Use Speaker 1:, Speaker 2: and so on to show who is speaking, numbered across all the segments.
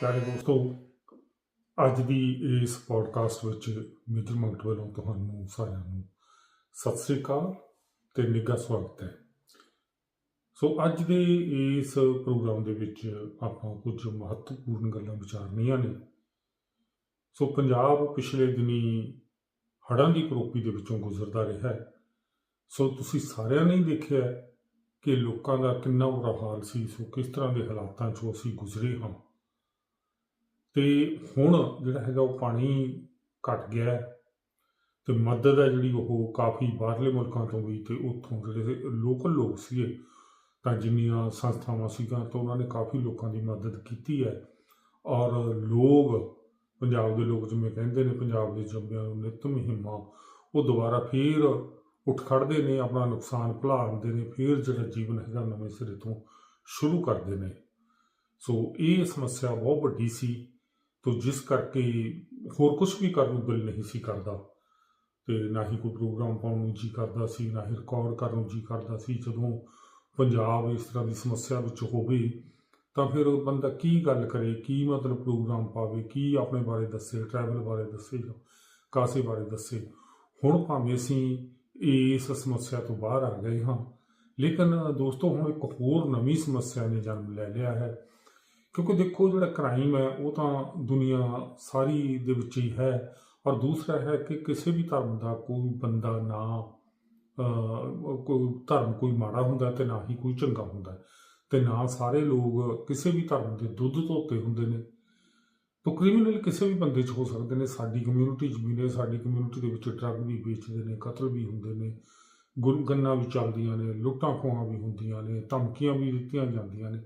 Speaker 1: ਪਿਆਰੇ ਦੋਸਤੋ, ਅੱਜ ਦੀ ਇਸ ਪੋਡਕਾਸਟ ਵਿੱਚ ਮੇਜਰ ਮੰਗਟ ਵੱਲੋਂ ਤੁਹਾਨੂੰ ਸਾਰਿਆਂ ਨੂੰ ਸਤਿ ਸ੍ਰੀ ਅਕਾਲ ਤੇ ਨਿੱਘਾ ਸਵਾਗਤ ਹੈ। ਸੋ ਅੱਜ ਦੇ ਇਸ ਪ੍ਰੋਗਰਾਮ ਦੇ ਵਿੱਚ ਆਪਾਂ ਕੁਝ ਮਹੱਤਵਪੂਰਨ ਗੱਲਾਂ ਵਿਚਾਰਨੀਆਂ ਨੇ। ਸੋ ਪੰਜਾਬ ਪਿਛਲੇ ਦਿਨੀ ਹੜ੍ਹਾਂ ਦੀ ਕਰੋਪੀ ਦੇ ਵਿੱਚੋਂ ਗੁਜ਼ਰਦਾ ਰਿਹਾ ਹੈ। ਸੋ ਤੁਸੀਂ ਸਾਰਿਆਂ ਨੇ ਹੀ ਦੇਖਿਆ ਕਿ ਲੋਕਾਂ ਦਾ ਕਿੰਨਾ ਬੁਰਾ ਹਾਲ ਸੀ। ਸੋ ਕਿਸ ਤਰ੍ਹਾਂ ਦੇ ਹਾਲਾਤਾਂ 'ਚੋਂ ਅਸੀਂ ਗੁਜ਼ਰੇ ਹਾਂ। ਤੇ ਹੁਣ ਜਿਹੜਾ ਹੈਗਾ ਉਹ ਪਾਣੀ ਘਟ ਗਿਆ ਹੈ ਤੇ ਮਦਦ ਹੈ ਜਿਹੜੀ ਉਹ ਕਾਫੀ ਬਾਹਰਲੇ ਮੁਲਕਾਂ ਤੋਂ ਵੀ ਤੇ ਉੱਥੋਂ ਜਿਹੜੇ ਲੋਕਲ ਲੋਕ ਸੀਗੇ, ਤਾਂ ਜਿੰਨੀਆਂ ਸੰਸਥਾਵਾਂ ਸੀਗੀਆਂ ਤਾਂ ਉਹਨਾਂ ਨੇ ਕਾਫੀ ਲੋਕਾਂ ਦੀ ਮਦਦ ਕੀਤੀ ਹੈ। ਔਰ ਲੋਕ, ਪੰਜਾਬ ਦੇ ਲੋਕ ਜਿਵੇਂ ਕਹਿੰਦੇ ਨੇ, ਪੰਜਾਬ ਦੇ ਜੰਮਿਆਂ ਨੂੰ ਨਿਤ ਮੁਹਿੰਮਾਂ, ਉਹ ਦੁਬਾਰਾ ਫੇਰ ਉੱਠ ਖੜਦੇ ਨੇ, ਆਪਣਾ ਨੁਕਸਾਨ ਭੁਲਾਉਂਦੇ ਨੇ, ਫੇਰ ਜਿਹੜਾ ਜੀਵਨ ਹੈਗਾ ਨਵੇਂ ਸਿਰੇ ਤੋਂ ਸ਼ੁਰੂ ਕਰਦੇ ਨੇ। ਸੋ ਇਹ ਸਮੱਸਿਆ ਬਹੁਤ ਵੱਡੀ ਸੀ। ਤੋ ਜਿਸ ਕਰਕੇ ਹੋਰ ਕੁਝ ਵੀ ਕਰਨ ਨੂੰ ਦਿਲ ਨਹੀਂ ਸੀ ਕਰਦਾ। ਤੇ ਨਾ ਹੀ ਕੋਈ ਪ੍ਰੋਗਰਾਮ ਪਾਉਣ ਨੂੰ ਜੀ ਕਰਦਾ ਸੀ, ਨਾ ਹੀ ਰਿਕਾਰਡ ਕਰਨ ਨੂੰ ਜੀ ਕਰਦਾ ਸੀ। ਜਦੋਂ ਪੰਜਾਬ ਇਸ ਤਰ੍ਹਾਂ ਦੀ ਸਮੱਸਿਆ ਵਿੱਚ ਹੋਵੇ, ਤਾਂ ਫਿਰ ਬੰਦਾ ਕੀ ਗੱਲ ਕਰੇ, ਕੀ ਮਤਲਬ ਪ੍ਰੋਗਰਾਮ ਪਾਵੇ, ਕੀ ਆਪਣੇ ਬਾਰੇ ਦੱਸੇ ਟਰੈਵਲ ਬਾਰੇ ਦੱਸੇ ਜਾਂ ਕਾਸੇ ਬਾਰੇ ਦੱਸੇ। ਹੁਣ ਭਾਵੇਂ ਅਸੀਂ ਇਸ ਸਮੱਸਿਆ ਤੋਂ ਬਾਹਰ ਆ ਗਏ ਹਾਂ, ਲੇਕਿਨ ਦੋਸਤੋ, ਹੁਣ ਇੱਕ ਹੋਰ ਨਵੀਂ ਸਮੱਸਿਆ ਨੇ ਜਨਮ ਲੈ ਲਿਆ ਹੈ। ਕਿਉਂਕਿ ਦੇਖੋ ਜਿਹੜਾ ਕ੍ਰਾਈਮ ਹੈ, ਉਹ ਤਾਂ ਦੁਨੀਆ ਸਾਰੀ ਦੇ ਵਿੱਚ ਹੀ ਹੈ। ਔਰ ਦੂਸਰਾ ਹੈ ਕਿ ਕਿਸੇ ਵੀ ਧਰਮ ਦਾ ਕੋਈ ਬੰਦਾ ਨਾ ਕੋਈ ਧਰਮ ਕੋਈ ਮਾੜਾ ਹੁੰਦਾ ਤੇ ਨਾ ਹੀ ਕੋਈ ਚੰਗਾ ਹੁੰਦਾ। ਤੇ ਨਾ ਸਾਰੇ ਲੋਕ ਕਿਸੇ ਵੀ ਧਰਮ ਦੇ ਦੁੱਧ ਧੋਤੇ ਹੁੰਦੇ ਨੇ। ਤੋ ਕ੍ਰਿਮੀਨਲ ਕਿਸੇ ਵੀ ਬੰਦੇ 'ਚ ਹੋ ਸਕਦੇ ਨੇ। ਸਾਡੀ ਕਮਿਊਨਿਟੀ 'ਚ ਵੀ ਨੇ, ਸਾਡੀ ਕਮਿਊਨਿਟੀ ਦੇ ਵਿੱਚ ਡਰੱਗ ਵੀ ਵੇਚਦੇ ਨੇ, ਕਤਲ ਵੀ ਹੁੰਦੇ ਨੇ ਗੁਨ ਵੀ ਚੱਲਦੀਆਂ ਨੇ ਲੁੱਟਾਂ ਖੋਹਾਂ ਵੀ ਹੁੰਦੀਆਂ ਨੇ, ਧਮਕੀਆਂ ਵੀ ਦਿੱਤੀਆਂ ਜਾਂਦੀਆਂ ਨੇ।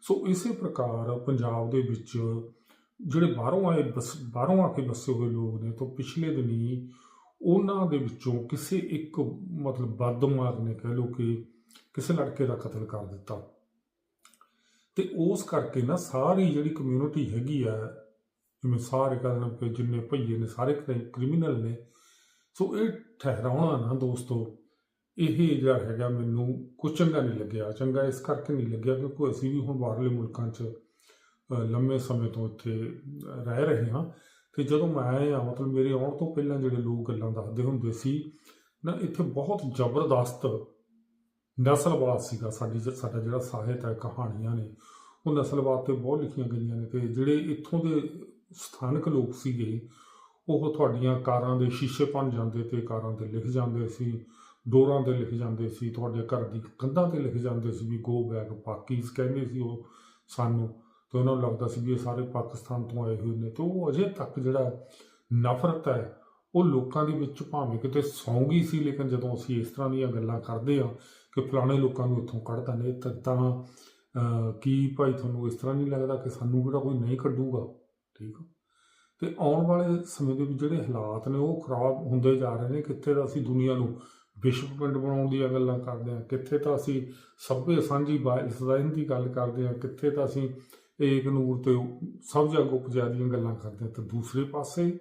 Speaker 1: ਸੋ ਇਸੇ ਪ੍ਰਕਾਰ ਪੰਜਾਬ ਦੇ ਵਿੱਚ ਜਿਹੜੇ ਬਾਹਰੋਂ ਆਏ ਬਸ, ਬਾਹਰੋਂ ਆ ਕੇ ਵਸੇ ਹੋਏ ਲੋਕ ਨੇ ਤਾਂ ਪਿਛਲੇ ਦਿਨੀ ਉਹਨਾਂ ਦੇ ਵਿੱਚੋਂ ਕਿਸੇ ਇੱਕ ਮਤਲਬ ਬਦਮਾਗ ਨੇ ਕਹਿ ਲੋ ਕਿ ਕਿਸੇ ਲੜਕੇ ਦਾ ਕਤਲ ਕਰ ਦਿੱਤਾ। ਤੇ ਉਸ ਕਰਕੇ ਨਾ ਸਾਰੀ ਜਿਹੜੀ ਕਮਿਊਨਿਟੀ ਹੈਗੀ ਆ, ਜਿਵੇਂ ਸਾਰੇ ਕਹਿੰਦੇ ਨੇ ਕਿ ਜਿੰਨੇ ਭਈਏ ਨੇ, ਸਾਰੇ ਕ੍ਰਿਮੀਨਲ ਨੇ, ਸੋ ਇਹ ਠਹਿਰਾਉਣਾ ਨਾ ਦੋਸਤੋ ਇਹ ਜਿਹੜਾ ਹੈਗਾ ਮੈਨੂੰ ਕੁਝ ਚੰਗਾ ਨਹੀਂ ਲੱਗਿਆ, ਚੰਗਾ ਇਸ ਕਰਕੇ ਨਹੀਂ ਲੱਗਿਆ ਕਿਉਂਕਿ ਅਸੀਂ ਵੀ ਹੁਣ ਬਾਹਰਲੇ ਮੁਲਕਾਂ 'ਚ ਲੰਮੇ ਸਮੇਂ ਤੋਂ ਇੱਥੇ ਰਹਿ ਰਹੇ ਹਾਂ ਤੇ ਜਦੋਂ ਮੈਂ ਆਇਆ ਮਤਲਬ ਮੇਰੇ ਆਉਣ ਤੋਂ ਪਹਿਲਾਂ ਜਿਹੜੇ ਲੋਕ ਗੱਲਾਂ ਦੱਸਦੇ ਹੁੰਦੇ ਸੀ, ਨਾ ਇੱਥੇ ਬਹੁਤ ਜ਼ਬਰਦਸਤ ਨਸਲਵਾਦ ਸੀਗਾ ਸਾਡੀ ਜ- ਸਾਡਾ ਜਿਹੜਾ ਸਾਹਿਤ ਹੈ, ਕਹਾਣੀਆਂ ਨੇ, ਉਹ ਨਸਲਵਾਦ ਤੇ ਬਹੁਤ ਲਿਖੀਆਂ ਗਈਆਂ ਨੇ ਤੇ ਜਿਹੜੇ ਇੱਥੋਂ ਦੇ ਸਥਾਨਕ ਲੋਕ ਸੀਗੇ, ਉਹ ਤੁਹਾਡੀਆਂ ਕਾਰਾਂ ਦੇ ਸ਼ੀਸ਼ੇ ਭੰਨ ਜਾਂਦੇ ਤੇ ਕਾਰਾਂ ਤੇ ਲਿਖ ਜਾਂਦੇ ਸੀ ਡੋਰਾਂ ਤੇ ਲਿਖ ਜਾਂਦੇ ਸੀ, ਤੁਹਾਡੇ ਘਰ ਦੀ ਕੰਧਾਂ ਤੇ ਲਿਖ ਜਾਂਦੇ ਸੀ ਵੀ ਗੋ ਬੈਕ ਪਾਕੀਜ਼ ਕਹਿੰਦੇ ਸੀ ਉਹ ਸਾਨੂੰ, ਤੇ ਉਹਨਾਂ ਨੂੰ ਲੱਗਦਾ ਸੀ ਵੀ ਇਹ ਸਾਰੇ ਪਾਕਿਸਤਾਨ ਤੋਂ ਆਏ ਹੋਏ ਨੇ, ਤੇ ਉਹ ਅਜੇ ਤੱਕ ਜਿਹੜਾ ਨਫ਼ਰਤ ਹੈ, ਉਹ ਲੋਕਾਂ ਦੇ ਵਿੱਚ ਭਾਵੇਂ ਕਿਤੇ ਸੌਂਗੀ ਸੀ, ਲੇਕਿਨ ਜਦੋਂ ਅਸੀਂ ਇਸ ਤਰ੍ਹਾਂ ਦੀਆਂ ਗੱਲਾਂ ਕਰਦੇ ਆ ਕਿ ਫਲਾਣੇ ਲੋਕਾਂ ਨੂੰ ਇੱਥੋਂ ਕੱਢਦਾ ਨੇ, ਤਾਂ ਕੀ ਭਾਈ ਤੁਹਾਨੂੰ ਇਸ ਤਰ੍ਹਾਂ ਨਹੀਂ ਲੱਗਦਾ ਕਿ ਸਾਨੂੰ ਕਿਹੜਾ ਕੋਈ ਨਹੀਂ ਕੱਢੂਗਾ? ਠੀਕ ਆ? ਤੇ ਆਉਣ ਵਾਲੇ ਸਮੇਂ ਦੇ ਵਿੱਚ ਜਿਹੜੇ ਹਾਲਾਤ ਨੇ, ਉਹ ਖਰਾਬ ਹੁੰਦੇ ਜਾ ਰਹੇ ਨੇ, ਕਿੱਥੇ ਦਾ ਅਸੀਂ ਦੁਨੀਆ ਨੂੰ ਵਿਸ਼ਵ ਪਿੰਡ ਬਣਾਉਣ ਦੀਆਂ ਗੱਲਾਂ ਕਰਦੇ ਹਾਂ। ਕਿੱਥੇ ਤਾਂ ਅਸੀਂ ਸਭੇ ਸਾਂਝੀ ਬਾਇਸਦਾਇਨ ਦੀ ਗੱਲ ਕਰਦੇ ਹਾਂ। ਕਿੱਥੇ ਤਾਂ ਅਸੀਂ ਏਕ ਨੂਰ ਤੇ ਸਭ ਜਗ ਉਪਜਾ ਦੀਆਂ ਗੱਲਾਂ ਕਰਦੇ ਹਾਂ। ਤੇ ਦੂਸਰੇ ਪਾਸੇ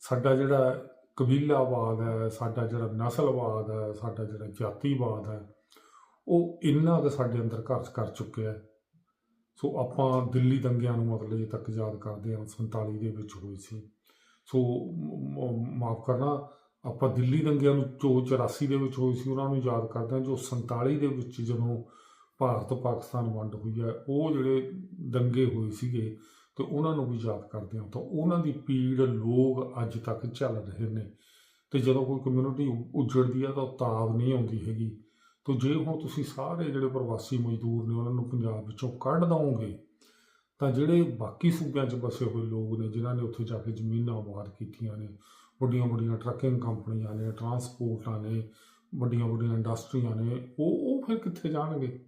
Speaker 1: ਸਾਡਾ ਜਿਹੜਾ ਕਬੀਲਾਵਾਦ ਹੈ, ਸਾਡਾ ਜਿਹੜਾ ਨਸਲਵਾਦ ਹੈ, ਸਾਡਾ ਜਿਹੜਾ ਜਾਤੀਵਾਦ ਹੈ, ਉਹ ਇੰਨਾ ਕੁ ਸਾਡੇ ਅੰਦਰ ਘਰ ਕਰ ਚੁੱਕਿਆ ਹੈ। ਸੋ ਆਪਾਂ ਦਿੱਲੀ ਦੰਗਿਆਂ ਨੂੰ ਮਤਲਬ ਜੇ ਤੱਕ ਯਾਦ ਕਰਦੇ ਹਾਂ। 47 ਦੇ ਵਿੱਚ ਹੋਈ ਸੀ। ਸੋ ਮਾਫ ਕਰਨਾ ਆਪਾਂ ਦਿੱਲੀ ਦੰਗਿਆਂ ਨੂੰ ਜੋ 84 ਦੇ ਵਿੱਚ ਹੋਈ ਸੀ, ਉਹਨਾਂ ਨੂੰ ਯਾਦ ਕਰਦੇ ਹਾਂ, ਜੋ 47 ਦੇ ਵਿੱਚ ਜਦੋਂ ਭਾਰਤ ਪਾਕਿਸਤਾਨ ਵੰਡ ਹੋਈ ਹੈ, ਉਹ ਜਿਹੜੇ ਦੰਗੇ ਹੋਏ ਸੀਗੇ, ਤੇ ਉਹਨਾਂ ਨੂੰ ਵੀ ਯਾਦ ਕਰਦੇ ਹਾਂ। ਤਾਂ ਉਹਨਾਂ ਦੀ ਪੀੜ ਲੋਕ ਅੱਜ ਤੱਕ ਚੱਲ ਰਹੇ ਨੇ। ਤੇ ਜਦੋਂ ਕੋਈ ਕਮਿਊਨਿਟੀ ਉਜੜਦੀ ਹੈ, ਤਾਂ ਉਹ ਤਾਬ ਨਹੀਂ ਆਉਂਦੀ ਹੈਗੀ। ਤੋ ਜੇ ਹੁਣ ਤੁਸੀਂ ਸਾਰੇ ਜਿਹੜੇ ਪ੍ਰਵਾਸੀ ਮਜ਼ਦੂਰ ਨੇ, ਉਹਨਾਂ ਨੂੰ ਪੰਜਾਬ ਵਿੱਚੋਂ ਕੱਢ ਦਵੋਗੇ, ਤਾਂ ਜਿਹੜੇ ਬਾਕੀ ਸੂਬਿਆਂ 'ਚ ਬਸੇ ਹੋਏ ਲੋਕ ਨੇ, ਜਿਨ੍ਹਾਂ ਨੇ ਉੱਥੇ ਜਾ ਕੇ ਜ਼ਮੀਨਾਂ ਆਬਾਦ ਕੀਤੀਆਂ ਨੇ ਵੱਡੀਆਂ ਵੱਡੀਆਂ ਟਰੱਕਿੰਗ ਕੰਪਨੀਆਂ ਨੇ, ਟਰਾਂਸਪੋਰਟਾਂ ਨੇ, ਵੱਡੀਆਂ ਵੱਡੀਆਂ ਇੰਡਸਟਰੀਆਂ ਨੇ, ਉਹ ਉਹ ਫਿਰ ਕਿੱਥੇ ਜਾਣਗੇ?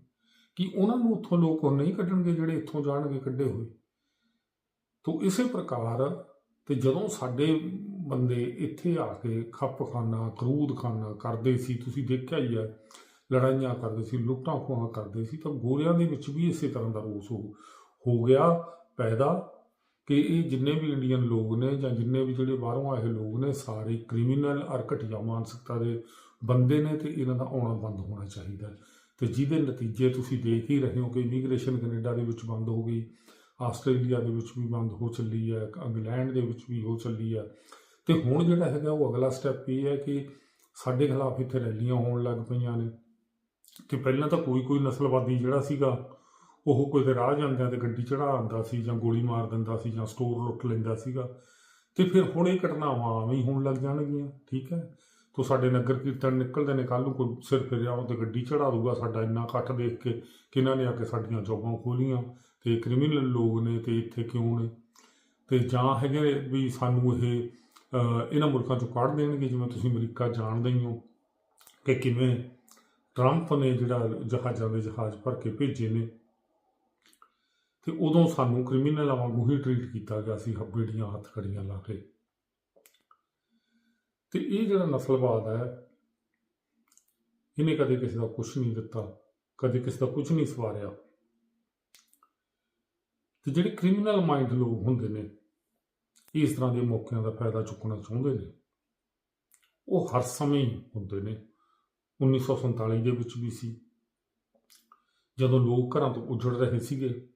Speaker 1: ਕਿ ਉਹਨਾਂ ਨੂੰ ਉੱਥੋਂ ਲੋਕ ਉਹ ਨਹੀਂ ਕੱਢਣਗੇ ਜਿਹੜੇ ਇੱਥੋਂ ਜਾਣਗੇ ਕੱਢੇ ਹੋਏ? ਤੋ ਇਸੇ ਪ੍ਰਕਾਰ ਤੇ ਜਦੋਂ ਸਾਡੇ ਬੰਦੇ ਇੱਥੇ ਆ ਕੇ ਖੱਪਖਾਨਾ, ਕਰੂਦਖਾਨਾ ਕਰਦੇ ਸੀ, ਤੁਸੀਂ ਦੇਖਿਆ ਹੀ ਹੈ, ਲੜਾਈਆਂ ਕਰਦੇ ਸੀ, ਲੁੱਟਾਂ ਖੋਹਾਂ ਕਰਦੇ ਸੀ, ਤਾਂ ਗੋਰਿਆਂ ਦੇ ਵਿੱਚ ਵੀ ਇਸੇ ਤਰ੍ਹਾਂ ਦਾ ਰੋਸ ਹੋ ਹੋ ਗਿਆ, ਪੈਦਾ ਕਿ ਇਹ ਜਿੰਨੇ ਵੀ ਇੰਡੀਅਨ ਲੋਕ ਨੇ ਜਾਂ ਜਿੰਨੇ ਵੀ ਜਿਹੜੇ ਬਾਹਰੋਂ ਆਏ ਲੋਕ ਨੇ, ਸਾਰੇ ਕ੍ਰਿਮੀਨਲ ਔਰ ਘਟੀਆ ਮਾਨਸਿਕਤਾ ਦੇ ਬੰਦੇ ਨੇ ਤੇ ਇਹਨਾਂ ਦਾ ਆਉਣਾ ਬੰਦ ਹੋਣਾ ਚਾਹੀਦਾ ਹੈ। ਤੇ ਜਿਹਦੇ ਨਤੀਜੇ ਤੁਸੀਂ ਦੇਖ ਹੀ ਰਹੇ ਹੋ ਕਿ ਇਮੀਗ੍ਰੇਸ਼ਨ ਕੈਨੇਡਾ ਦੇ ਵਿੱਚ ਬੰਦ ਹੋ ਗਈ, ਆਸਟ੍ਰੇਲੀਆ ਦੇ ਵਿੱਚ ਵੀ ਬੰਦ ਹੋ ਚੱਲੀ ਹੈ, ਇੰਗਲੈਂਡ ਦੇ ਵਿੱਚ ਵੀ ਹੋ ਚੱਲੀ ਹੈ ਤੇ ਹੁਣ ਜਿਹੜਾ ਹੈਗਾ ਉਹ ਅਗਲਾ ਸਟੈਪ ਇਹ ਹੈ ਕਿ ਸਾਡੇ ਖਿਲਾਫ ਇੱਥੇ ਰੈਲੀਆਂ ਹੋਣ ਲੱਗ ਪਈਆਂ ਨੇ ਕਿ ਪਹਿਲਾਂ ਤਾਂ ਕੋਈ ਕੋਈ ਨਸਲਵਾਦੀ ਜਿਹੜਾ ਸੀਗਾ ਉਹ ਕੋਈ ਦੇ ਰਾਹ ਜਾਂਦਿਆਂ ਤੇ ਗੱਡੀ ਚੜਾ ਆਉਂਦਾ ਸੀ ਜਾਂ ਗੋਲੀ ਮਾਰ ਦਿੰਦਾ ਸੀ ਜਾਂ ਸਟੋਰ ਲੁੱਟ ਲੈਂਦਾ ਸੀਗਾ। ਤੇ ਫਿਰ ਹੁਣ ਇਹ ਘਟਨਾਵਾਂ ਆਵੇਂ ਹੀ ਹੋਣ ਲੱਗ ਜਾਣਗੀਆਂ, ਠੀਕ ਹੈ? ਤੋ ਸਾਡੇ ਨਗਰ ਕੀਰਤਨ ਨਿਕਲਦੇ ਨੇ ਕੱਲ ਨੂੰ ਕੋਈ ਸਿਰ ਫਿਰਿਆ ਉਹ ਤੇ ਗੱਡੀ ਚੜਾ ਦੂਗਾ ਸਾਡਾ ਇੰਨਾ ਇਕੱਠ ਦੇਖ ਕੇ ਕਿਹਨਾਂ ਨੇ ਆ ਕੇ ਸਾਡੀਆਂ ਜੋਬਾਂ ਖੋਲੀਆਂ ਤੇ ਕ੍ਰਿਮੀਨਲ ਲੋਕ ਨੇ ਤੇ ਇੱਥੇ ਕਿਉਂ ਨੇ? ਤੇ ਜਾਂ ਹੈਗੇ ਵੀ ਸਾਨੂੰ ਇਹ ਇਹਨਾਂ ਮੁਲਕਾਂ ਚੋਂ ਕੱਢ ਦੇਣਗੇ, ਜਿਵੇਂ ਤੁਸੀਂ ਅਮਰੀਕਾ ਜਾਣਦੇ ਹੀ ਹੋ ਕਿ ਕਿਵੇਂ ਟਰੰਪ ਨੇ ਜਿਹੜਾ ਜਹਾਜ਼ਾਂ ਦੇ ਜਹਾਜ਼ ਭਰ ਕੇ ਭੇਜੇ ਨੇ। ਤੇ ਉਦੋਂ ਸਾਨੂੰ ਕ੍ਰਿਮੀਨਲਾਂ ਵਾਂਗੂ ਹੀ ਟ੍ਰੀਟ ਕੀਤਾ ਗਿਆ ਸੀ ਹੱਬੇੜੀਆਂ ਹੱਥ ਖੜੀਆਂ ਲਾ ਕੇ। ਤੇ ਇਹ ਜਿਹੜਾ ਨਸਲਵਾਦ ਹੈ, ਇਹਨੇ ਕਦੇ ਕਿਸੇ ਦਾ ਕੁਝ ਨਹੀਂ ਦਿੱਤਾ, ਕਦੇ ਕਿਸੇ ਦਾ ਕੁਝ ਨਹੀਂ ਸਵਾਰਿਆ। ਤੇ ਜਿਹੜੇ ਕ੍ਰਿਮੀਨਲ ਮਾਈਂਡ ਲੋਕ ਹੁੰਦੇ ਨੇ, ਇਸ ਤਰ੍ਹਾਂ ਦੇ ਮੌਕਿਆਂ ਦਾ ਫਾਇਦਾ ਚੁੱਕਣਾ ਚਾਹੁੰਦੇ ਨੇ, ਉਹ ਹਰ ਸਮੇਂ ਹੁੰਦੇ ਨੇ। 1947 ਦੇ ਵਿੱਚ ਵੀ ਸੀ। ਜਦੋਂ ਲੋਕ ਘਰਾਂ ਤੋਂ ਉੱਜੜ ਰਹੇ ਸੀਗੇ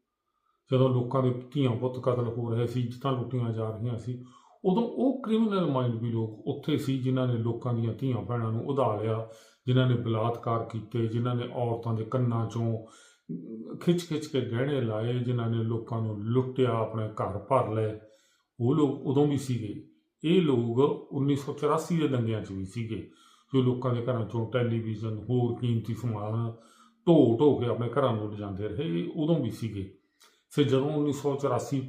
Speaker 1: ਜਦੋਂ ਲੋਕਾਂ ਦੇ ਧੀਆਂ ਪੁੱਤ ਕਤਲ ਹੋ ਰਹੇ ਸੀ ਇੱਜ਼ਤਾਂ ਲੁੱਟੀਆਂ ਜਾ ਰਹੀਆਂ ਸੀ, ਉਦੋਂ ਉਹ ਕ੍ਰਿਮੀਨਲ ਮਾਈਂਡ ਵੀ ਲੋਕ ਉੱਥੇ ਸੀ ਜਿਨ੍ਹਾਂ ਨੇ ਲੋਕਾਂ ਦੀਆਂ ਧੀਆਂ ਭੈਣਾਂ ਨੂੰ ਉਧਾ ਲਿਆ, ਜਿਨ੍ਹਾਂ ਨੇ ਬਲਾਤਕਾਰ ਕੀਤੇ, ਜਿਨ੍ਹਾਂ ਨੇ ਔਰਤਾਂ ਦੇ ਕੰਨਾਂ ਚੋਂ ਖਿੱਚ-ਖਿੱਚ ਕੇ ਗਹਿਣੇ ਲਾਏ, ਜਿਨ੍ਹਾਂ ਨੇ ਲੋਕਾਂ ਨੂੰ ਲੁੱਟਿਆ, ਆਪਣੇ ਘਰ ਭਰ ਲਏ। ਉਹ ਲੋਕ ਉਦੋਂ ਵੀ ਸੀਗੇ। ਇਹ ਲੋਕ 1984 ਦੇ ਦੰਗਿਆਂ 'ਚ ਵੀ ਸੀਗੇ, ਜੋ ਲੋਕਾਂ ਦੇ ਘਰਾਂ ਚੋਂ ਟੈਲੀਵਿਜ਼ਨ, ਹੋਰ ਕੀਮਤੀ ਸਮਾਨ ਢੋ ਢੋ ਕੇ ਆਪਣੇ ਘਰਾਂ ਨੂੰ ਲਿਜਾਂਦੇ ਰਹੇ, ਇਹ ਉਦੋਂ ਵੀ ਸੀਗੇ। ਫਿਰ ਜਦੋਂ 1984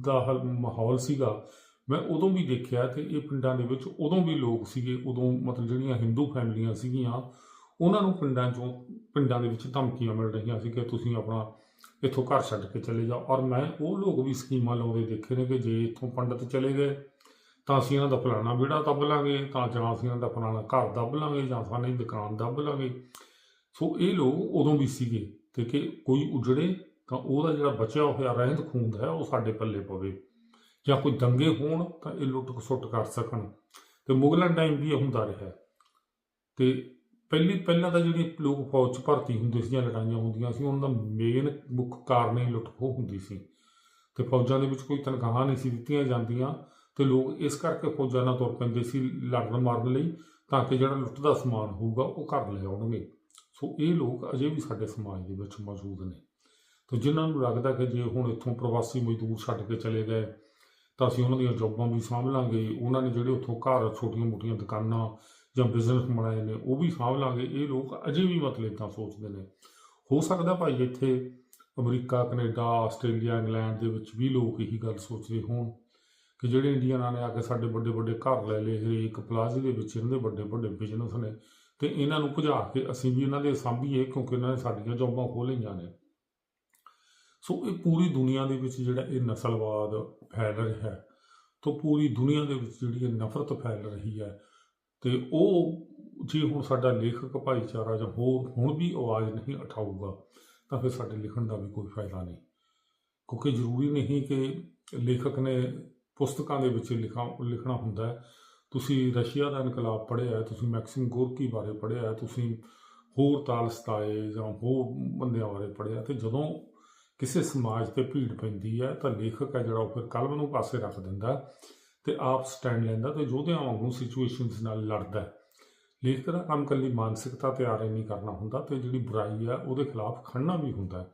Speaker 1: ਦਾ ਹ- ਮਾਹੌਲ ਸੀਗਾ, ਮੈਂ ਉਦੋਂ ਵੀ ਦੇਖਿਆ ਕਿ ਇਹ ਪਿੰਡਾਂ ਦੇ ਵਿੱਚ ਉਦੋਂ ਵੀ ਲੋਕ ਸੀਗੇ, ਉਦੋਂ ਮਤਲਬ ਜਿਹੜੀਆਂ ਹਿੰਦੂ ਫੈਮਲੀਆਂ ਸੀਗੀਆਂ, ਉਹਨਾਂ ਨੂੰ ਪਿੰਡਾਂ ਚੋਂ, ਪਿੰਡਾਂ ਦੇ ਵਿੱਚ ਧਮਕੀਆਂ ਮਿਲ ਰਹੀਆਂ ਸੀ ਕਿ ਤੁਸੀਂ ਆਪਣਾ ਇੱਥੋਂ ਘਰ ਛੱਡ ਕੇ ਚਲੇ ਜਾਓ। ਔਰ ਮੈਂ ਉਹ ਲੋਕ ਵੀ ਸਕੀਮਾਂ ਲਾਉਂਦੇ ਦੇਖੇ ਨੇ ਕਿ ਜੇ ਇੱਥੋਂ ਪੰਡਤ ਚਲੇ ਗਏ, ਤਾਂ ਅਸੀਂ ਇਹਨਾਂ ਦਾ ਫਲਾਣਾ ਵਿਹੜਾ ਦੱਬ ਲਾਂਗੇ, ਤਾਂ ਜਾਂ ਅਸੀਂ ਇਹਨਾਂ ਦਾ ਫਲਾਣਾ ਘਰ ਦੱਬ ਲਾਂਗੇ, ਜਾਂ ਸਾਡੀ ਦੁਕਾਨ ਦੱਬ ਲਾਂਗੇ। ਸੋ ਇਹ ਲੋਕ ਉਦੋਂ ਵੀ ਸੀਗੇ ਤੇ ਕਿ ਕੋਈ ਉਜੜੇ ਤਾਂ ਉਹਦਾ ਜਿਹੜਾ ਬਚਿਆ ਹੋਇਆ ਰਹਿੰਦ ਖੂੰਦ ਹੈ, ਉਹ ਸਾਡੇ ਪੱਲੇ ਪਵੇ। ਜਾਂ ਕੋਈ ਦੰਗੇ ਹੋਣ, ਤਾਂ ਇਹ ਲੁੱਟ ਖਸੁੱਟ ਕਰ ਸਕਣ। ਤੇ ਮੁਗਲਾਂ ਟਾਈਮ ਵੀ ਇਹ ਹੁੰਦਾ ਰਿਹਾ। ਤੇ ਪਹਿਲੀ, ਪਹਿਲਾਂ ਤਾਂ ਜਿਹੜੀ ਲੋਕ ਫੌਜ 'ਚ ਭਰਤੀ ਹੁੰਦੇ ਸੀ ਜਾਂ ਲੜਾਈਆਂ ਹੁੰਦੀਆਂ ਸੀ, ਉਹਨਾਂ ਦਾ ਮੇਨ ਮੁੱਖ ਕਾਰਨ ਹੀ ਲੁੱਟ ਖੋਹ ਹੁੰਦੀ ਸੀ। ਤੇ ਫੌਜਾਂ ਦੇ ਵਿੱਚ ਕੋਈ ਤਨਖਾਹਾਂ ਨਹੀਂ ਸੀ ਦਿੱਤੀਆਂ ਜਾਂਦੀਆਂ, ਤੇ ਲੋਕ ਇਸ ਕਰਕੇ ਫੌਜਾਂ ਨਾਲ ਤੁਰ ਪੈਂਦੇ ਸੀ ਲੜਨ ਮਾਰਨ ਲਈ, ਤਾਂ ਕਿ ਜਿਹੜਾ ਲੁੱਟ ਦਾ ਸਮਾਨ ਹੋਊਗਾ, ਉਹ ਘਰ ਲੈ ਆਉਣਗੇ। ਸੋ ਇਹ ਲੋਕ ਅਜੇ ਵੀ ਸਾਡੇ ਸਮਾਜ ਦੇ ਵਿੱਚ ਮੌਜੂਦ ਨੇ। ਤੇ ਜਿਨ੍ਹਾਂ ਨੂੰ ਲੱਗਦਾ ਕਿ ਜੇ ਹੁਣ ਇੱਥੋਂ ਪ੍ਰਵਾਸੀ ਮਜ਼ਦੂਰ ਛੱਡ ਕੇ ਚਲੇ ਗਏ, ਤਾਂ ਅਸੀਂ ਉਹਨਾਂ ਦੀਆਂ ਜੌਬਾਂ ਵੀ ਸਾਂਭ ਲਾਂਗੇ। ਉਹਨਾਂ ਨੇ ਜਿਹੜੇ ਉੱਥੋਂ ਘਰ ਛੋਟੀਆਂ-ਮੋਟੀਆਂ ਦੁਕਾਨਾਂ ਜਾਂ ਬਿਜ਼ਨਸ ਬਣਾਏ ਨੇ, ਉਹ ਵੀ ਸਾਂਭ ਲਾਂਗੇ। ਇਹ ਲੋਕ ਅਜੇ ਵੀ ਮਤਲਬ ਇਦਾਂ ਸੋਚਦੇ ਨੇ। ਹੋ ਸਕਦਾ ਭਾਈ ਇੱਥੇ ਅਮਰੀਕਾ, ਕੈਨੇਡਾ, ਆਸਟ੍ਰੇਲੀਆ, ਇੰਗਲੈਂਡ ਦੇ ਵਿੱਚ ਵੀ ਲੋਕ ਇਹੀ ਗੱਲ ਸੋਚਦੇ ਹੋਣ ਕਿ ਜਿਹੜੇ ਇੰਡੀਅਨਾਂ ਨੇ ਆ ਕੇ ਸਾਡੇ ਵੱਡੇ ਵੱਡੇ ਘਰ ਲੈ ਲਏ, ਹਰੇਕ ਪਲਾਜ਼ੇ ਦੇ ਵਿੱਚ ਇਹਨਾਂ ਦੇ ਵੱਡੇ ਵੱਡੇ ਬਿਜ਼ਨਸ ਨੇ ਤੇ ਇਹਨਾਂ ਨੂੰ ਭਜਾ ਕੇ ਅਸੀਂ ਵੀ ਇਹਨਾਂ ਦੇ ਸਾਂਭੀਏ ਕਿਉਂਕਿ ਇਹਨਾਂ ਨੇ ਸਾਡੀਆਂ ਜੌਬਾਂ ਖੋਹ ਲਈਆਂ ਨੇ। ਸੋ ਇਹ ਪੂਰੀ ਦੁਨੀਆ ਦੇ ਵਿੱਚ ਜਿਹੜਾ ਇਹ ਨਸਲਵਾਦ ਫੈਲ ਰਿਹਾ ਹੈ, ਤੋਂ ਪੂਰੀ ਦੁਨੀਆ ਦੇ ਵਿੱਚ ਜਿਹੜੀ ਇਹ ਨਫ਼ਰਤ ਫੈਲ ਰਹੀ ਹੈ, ਤੇ ਉਹ ਜੇ ਹੁਣ ਸਾਡਾ ਲੇਖਕ ਭਾਈਚਾਰਾ ਜਾਂ ਹੋਰ ਹੁਣ ਵੀ ਆਵਾਜ਼ ਨਹੀਂ ਉਠਾਊਗਾ, ਤਾਂ ਫਿਰ ਸਾਡੇ ਲਿਖਣ ਦਾ ਵੀ ਕੋਈ ਫਾਇਦਾ ਨਹੀਂ। ਕਿਉਂਕਿ ਜ਼ਰੂਰੀ ਨਹੀਂ ਕਿ ਲੇਖਕ ਨੇ ਪੁਸਤਕਾਂ ਦੇ ਵਿੱਚ ਲਿਖਾ, ਲਿਖਣਾ ਹੁੰਦਾ ਹੈ। ਤੁਸੀਂ ਰਸ਼ੀਆ ਦਾ ਇਨਕਲਾਬ ਪੜ੍ਹਿਆ ਹੈ, ਤੁਸੀਂ ਮੈਕਸਿਮ ਗੋਰਕੀ ਬਾਰੇ ਪੜ੍ਹਿਆ ਹੈ, ਤੁਸੀਂ ਹੋਰ ਤਾਲਸਤਾਏ ਜਾਂ ਹੋਰ ਬੰਦਿਆਂ ਬਾਰੇ ਪੜ੍ਹਿਆ ਤੇ ਜਦੋਂ ਕਿਸੇ ਸਮਾਜ ਤੇ ਭੀੜ ਪੈਂਦੀ ਹੈ ਤਾਂ ਲੇਖਕ ਹੈ ਜਿਹੜਾ ਉਹ ਫਿਰ ਕਲਮ ਨੂੰ ਪਾਸੇ ਰੱਖ ਦਿੰਦਾ ਤੇ ਆਪ ਸਟੈਂਡ ਲੈਂਦਾ ਤੇ ਯੋਧਿਆਂ ਵਾਂਗੂ ਸਿਚੁਏਸ਼ਨਸ ਨਾਲ ਲੜਦਾ ਲੇਖਕ ਦਾ ਕੰਮ ਕੱਲੀ ਮਾਨਸਿਕਤਾ ਤਿਆਰ ਹੀ ਨਹੀਂ ਕਰਨਾ ਹੁੰਦਾ ਤੇ ਜਿਹੜੀ ਬੁਰਾਈ ਆ ਉਹਦੇ ਖਿਲਾਫ ਖੜਨਾ ਵੀ ਹੁੰਦਾ ਹੈ।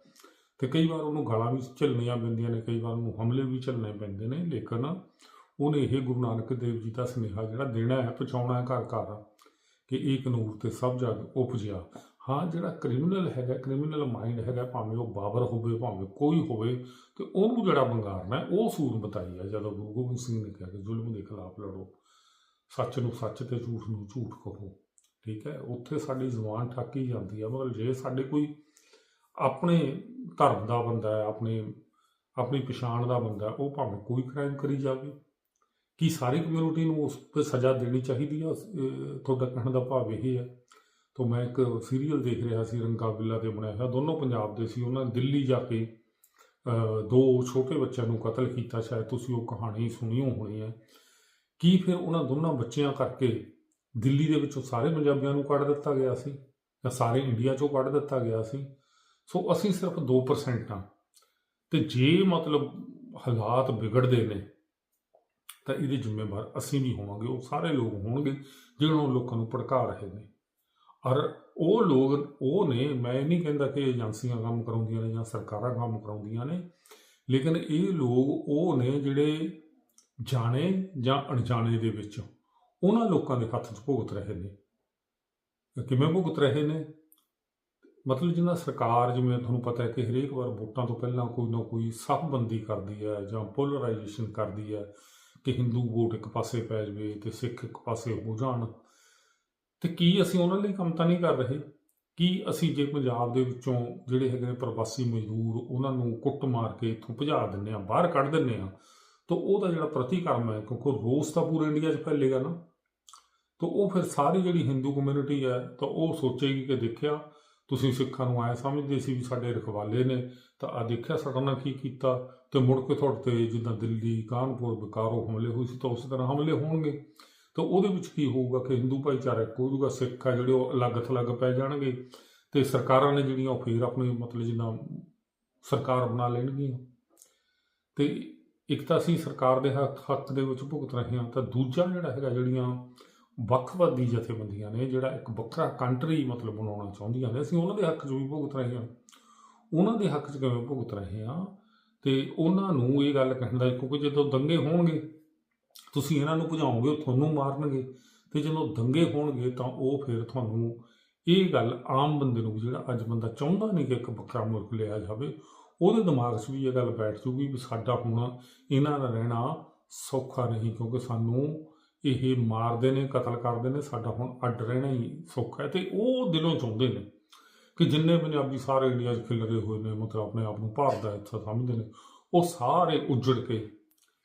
Speaker 1: ਤੇ ਕਈ ਵਾਰ ਉਹਨੂੰ ਗਾਲਾਂ ਵੀ ਝੱਲਣੀਆਂ ਪੈਂਦੀਆਂ ਨੇ, ਕਈ ਵਾਰ ਉਹਨੂੰ ਹਮਲੇ ਵੀ ਝੱਲਣੇ ਪੈਂਦੇ ਨੇ, ਲੇਕਿਨ ਉਹਨੇ ਇਹ ਗੁਰੂ ਨਾਨਕ ਦੇਵ ਜੀ ਦਾ ਸੁਨੇਹਾ ਜਿਹੜਾ ਦੇਣਾ ਹੈ, ਪਹੁੰਚਾਉਣਾ ਹੈ ਘਰ ਘਰ ਕਿ ਏਕ ਨੂਰ ਤੇ ਸਭ ਜਗ ਉਪਜਿਆ ਹਾਂ, ਜਿਹੜਾ ਕ੍ਰਿਮੀਨਲ ਹੈਗਾ ਕ੍ਰਿਮੀਨਲ ਮਾਈਂਡ ਹੈਗਾ, ਭਾਵੇਂ ਉਹ ਬਾਬਰ ਹੋਵੇ, ਭਾਵੇਂ ਕੋਈ ਹੋਵੇ, ਤੇ ਉਹਨੂੰ ਜਿਹੜਾ ਬੰਗਾਰਨਾ ਉਹ ਸੂਰ ਬਤਾਈ ਆ, ਜਦੋਂ ਗੁਰੂ ਗੋਬਿੰਦ ਸਿੰਘ ਨੇ ਕਿਹਾ ਕਿ ਜ਼ੁਲਮ ਦੇ ਖਿਲਾਫ ਲੜੋ, ਸੱਚ ਨੂੰ ਸੱਚ ਤੇ ਝੂਠ ਨੂੰ ਝੂਠ ਕਹੋ, ਠੀਕ ਹੈ? ਉੱਥੇ ਸਾਡੀ ਜ਼ੁਬਾਨ ਠਾਕੀ ਜਾਂਦੀ ਹੈ ਮਤਲਬ ਜੇ ਸਾਡੇ ਕੋਈ ਆਪਣੇ ਧਰਮ ਦਾ ਬੰਦਾ ਹੈ, ਆਪਣੇ, ਆਪਣੀ ਪਛਾਣ ਦਾ ਬੰਦਾ ਉਹ ਭਾਵੇਂ ਕੋਈ ਕ੍ਰਾਈਮ ਕਰੀ ਜਾਵੇ, ਕੀ ਸਾਰੀ ਕਮਿਊਨਿਟੀ ਨੂੰ ਉਸ ਤੇ ਸਜ਼ਾ ਦੇਣੀ ਚਾਹੀਦੀ ਆ? ਤੁਹਾਡਾ ਕਹਿਣ ਦਾ ਭਾਵ ਇਹ ਹੈ। ਤੋਂ ਮੈਂ ਇੱਕ ਸੀਰੀਅਲ ਦੇਖ ਰਿਹਾ ਸੀ ਰੰਗਾ ਬਿੱਲਾ ਤੇ ਬਣਾਇਆ ਹੋਇਆ। ਦੋਨੋਂ ਪੰਜਾਬ ਦੇ ਸੀ, ਉਹਨਾਂ ਨੇ ਦਿੱਲੀ ਜਾ ਕੇ ਦੋ ਛੋਟੇ ਬੱਚਿਆਂ ਨੂੰ ਕਤਲ ਕੀਤਾ, ਸ਼ਾਇਦ ਤੁਸੀਂ ਉਹ ਕਹਾਣੀ ਸੁਣੀ ਹੋਣੀ ਹੈ। ਕੀ ਫਿਰ ਉਹਨਾਂ ਦੋਨਾਂ ਬੱਚਿਆਂ ਕਰਕੇ ਦਿੱਲੀ ਦੇ ਵਿੱਚੋਂ ਸਾਰੇ ਪੰਜਾਬੀਆਂ ਨੂੰ ਕੱਢ ਦਿੱਤਾ ਗਿਆ ਸੀ? ਜਾਂ ਸਾਰੇ ਇੰਡੀਆ ਚੋਂ ਕੱਢ ਦਿੱਤਾ ਗਿਆ ਸੀ? ਸੋ ਅਸੀਂ ਸਿਰਫ 2% ਹਾਂ। ਤੇ ਜੇ ਮਤਲਬ ਹਾਲਾਤ ਵਿਗੜਦੇ ਨੇ, ਤਾਂ ਇਹਦੇ ਜ਼ਿੰਮੇਵਾਰ ਅਸੀਂ ਵੀ ਹੋਵਾਂਗੇ, ਉਹ ਸਾਰੇ ਲੋਕ ਹੋਣਗੇ ਜਿਹੜੇ ਉਹ ਲੋਕਾਂ ਨੂੰ ਭੜਕਾ ਰਹੇ ਨੇ। ਔਰ ਉਹ ਲੋਕ, ਉਹ ਨੇ, ਮੈਂ ਇਹ ਨਹੀਂ ਕਹਿੰਦਾ ਕਿ ਏਜੰਸੀਆਂ ਕੰਮ ਕਰਾਉਂਦੀਆਂ ਨੇ ਜਾਂ ਸਰਕਾਰਾਂ ਕੰਮ ਕਰਾਉਂਦੀਆਂ ਨੇ, ਲੇਕਿਨ ਇਹ ਲੋਕ, ਉਹ ਨੇ ਜਿਹੜੇ ਜਾਣੇ ਜਾਂ ਅਣਜਾਣੇ ਦੇ ਵਿੱਚ, ਉਹਨਾਂ ਲੋਕਾਂ ਦੇ ਹੱਥ 'ਚ ਭੁਗਤ ਰਹੇ ਨੇ। ਕਿਵੇਂ ਭੁਗਤ ਰਹੇ ਨੇ? ਮਤਲਬ ਜਿੰਨਾ ਸਰਕਾਰ, ਜਿਵੇਂ ਤੁਹਾਨੂੰ ਪਤਾ ਹੈ ਕਿ ਹਰੇਕ ਵਾਰ ਵੋਟਾਂ ਤੋਂ ਪਹਿਲਾਂ ਕੋਈ ਨਾ ਕੋਈ ਸਫਬੰਦੀ ਕਰਦੀ ਹੈ ਜਾਂ ਪੋਲਰਾਈਜੇਸ਼ਨ ਕਰਦੀ ਹੈ ਕਿ ਹਿੰਦੂ ਵੋਟ ਇੱਕ ਪਾਸੇ ਪੈ ਜਾਵੇ ਤੇ ਸਿੱਖ ਇੱਕ ਪਾਸੇ ਹੋ ਜਾਣ ਤੇ ਕੀ ਅਸੀਂ ਉਹਨਾਂ ਲਈ ਕੰਮ ਤਾਂ ਨਹੀਂ ਕਰ ਰਹੇ? ਕੀ ਅਸੀਂ ਜੇ ਪੰਜਾਬ ਦੇ ਵਿੱਚੋਂ ਜਿਹੜੇ ਹੈਗੇ ਨੇ ਪ੍ਰਵਾਸੀ ਮਜ਼ਦੂਰ ਉਹਨਾਂ ਨੂੰ ਕੁੱਟ ਮਾਰ ਕੇ ਇੱਥੋਂ ਭਜਾ ਦਿੰਨੇ ਆ, ਬਾਹਰ ਕੱਢ ਦਿੰਨੇ ਆ, ਤਾਂ ਉਹਦਾ ਜਿਹੜਾ ਪ੍ਰਤੀਕਰਮ ਹੈ, ਕਿਉਂਕਿ ਰੋਸ ਤਾਂ ਪੂਰੇ ਇੰਡੀਆ 'ਚ ਫੈਲੇਗਾ ਨਾ। ਤਾਂ ਉਹ ਫਿਰ ਸਾਰੀ ਜਿਹੜੀ ਹਿੰਦੂ ਕਮਿਊਨਿਟੀ ਹੈ, ਤਾਂ ਉਹ ਸੋਚੇਗੀ ਕਿ ਦੇਖਿਆ, ਤੁਸੀਂ ਸਿੱਖਾਂ ਨੂੰ ਐ ਸਮਝਦੇ ਸੀ ਵੀ ਸਾਡੇ ਰਖਵਾਲੇ ਨੇ, ਤਾਂ ਆ ਦੇਖਿਆ ਸਾਡਾ ਨਾਲ ਕੀ ਕੀਤਾ, ਤੇ ਮੁੜ ਕੇ ਤੁਹਾਡੇ ਤੇ ਜਿੱਦਾਂ ਦਿੱਲੀ ਕਾਨਪੁਰ ਬਕਾਰੋ ਹਮਲੇ ਹੋਏ ਸੀ, ਤਾਂ ਉਸੇ ਤਰ੍ਹਾਂ ਹਮਲੇ ਹੋਣਗੇ। ਤਾਂ ਉਹਦੇ ਵਿੱਚ ਕੀ ਹੋਊਗਾ ਕਿ ਹਿੰਦੂ ਭਾਈਚਾਰਾ ਇੱਕ ਹੋ ਜਾਊਗਾ, ਸਿੱਖ ਆ ਜਿਹੜੇ ਉਹ ਅਲੱਗ ਥਲੱਗ ਪੈ ਜਾਣਗੇ ਤੇ ਸਰਕਾਰਾਂ ਨੇ ਜਿਹੜੀਆਂ ਉਹ ਫੇਰ ਆਪਣੇ ਮਤਲਬ ਜਿੰਨਾ ਸਰਕਾਰ ਬਣਾ ਲੈਣਗੀਆਂ। ਤੇ ਇੱਕ ਤਾਂ ਅਸੀਂ ਸਰਕਾਰ ਦੇ ਹੱਕ ਹੱਕ ਦੇ ਵਿੱਚ ਭੁਗਤ ਰਹੇ ਹਾਂ, ਤਾਂ ਦੂਜਾ ਜਿਹੜਾ ਹੈਗਾ ਜਿਹੜੀਆਂ ਵੱਖਵਾਦੀ ਜਥੇਬੰਦੀਆਂ ਨੇ, ਜਿਹੜਾ ਇੱਕ ਵੱਖਰਾ ਕੰਟਰੀ ਮਤਲਬ ਬਣਾਉਣਾ ਚਾਹੁੰਦੀਆਂ ਨੇ, ਅਸੀਂ ਉਹਨਾਂ ਦੇ ਹੱਕ 'ਚ ਵੀ ਭੁਗਤ ਰਹੇ ਹਾਂ। ਉਹਨਾਂ ਦੇ ਹੱਕ 'ਚ ਕਿਵੇਂ ਭੁਗਤ ਰਹੇ ਹਾਂ? ਤੇ ਉਹਨਾਂ ਨੂੰ ਇਹ ਗੱਲ ਕਹਿਣ ਦਾ ਕਿਉਂਕਿ ਜਦੋਂ ਦੰਗੇ ਹੋਣਗੇ ਤੁਸੀਂ ਇਹਨਾਂ ਨੂੰ ਭਜਾਓਗੇ, ਉਹ ਤੁਹਾਨੂੰ ਮਾਰਨਗੇ। ਤੇ ਜਦੋਂ ਦੰਗੇ ਹੋਣਗੇ ਤਾਂ ਉਹ ਫਿਰ ਤੁਹਾਨੂੰ ਇਹ ਗੱਲ ਆਮ ਬੰਦੇ ਨੂੰ ਵੀ ਜਿਹੜਾ ਅੱਜ ਬੰਦਾ ਚਾਹੁੰਦਾ ਨਹੀਂ ਕਿ ਇੱਕ ਵੱਖਰਾ ਮੁਲਕ ਲਿਆ ਜਾਵੇ, ਉਹਦੇ ਦਿਮਾਗ 'ਚ ਵੀ ਇਹ ਗੱਲ ਬੈਠ ਜੂਗੀ ਵੀ ਸਾਡਾ ਹੁਣ ਇਹਨਾਂ ਦਾ ਰਹਿਣਾ ਸੌਖਾ ਨਹੀਂ, ਕਿਉਂਕਿ ਸਾਨੂੰ ਇਹ ਮਾਰਦੇ ਨੇ, ਕਤਲ ਕਰਦੇ ਨੇ, ਸਾਡਾ ਹੁਣ ਅੱਡ ਰਹਿਣਾ ਹੀ ਸੌਖਾ ਹੈ। ਤੇ ਉਹ ਦਿਲੋਂ ਚਾਹੁੰਦੇ ਨੇ ਕਿ ਜਿੰਨੇ ਪੰਜਾਬੀ ਸਾਰੇ ਇੰਡੀਆ 'ਚ ਖਿਲਰੇ ਹੋਏ ਨੇ, ਮਤਲਬ ਆਪਣੇ ਆਪ ਨੂੰ ਭਾਰਤ ਦਾ ਹਿੱਸਾ ਸਮਝਦੇ ਨੇ, ਉਹ ਸਾਰੇ ਉੱਜੜ ਕੇ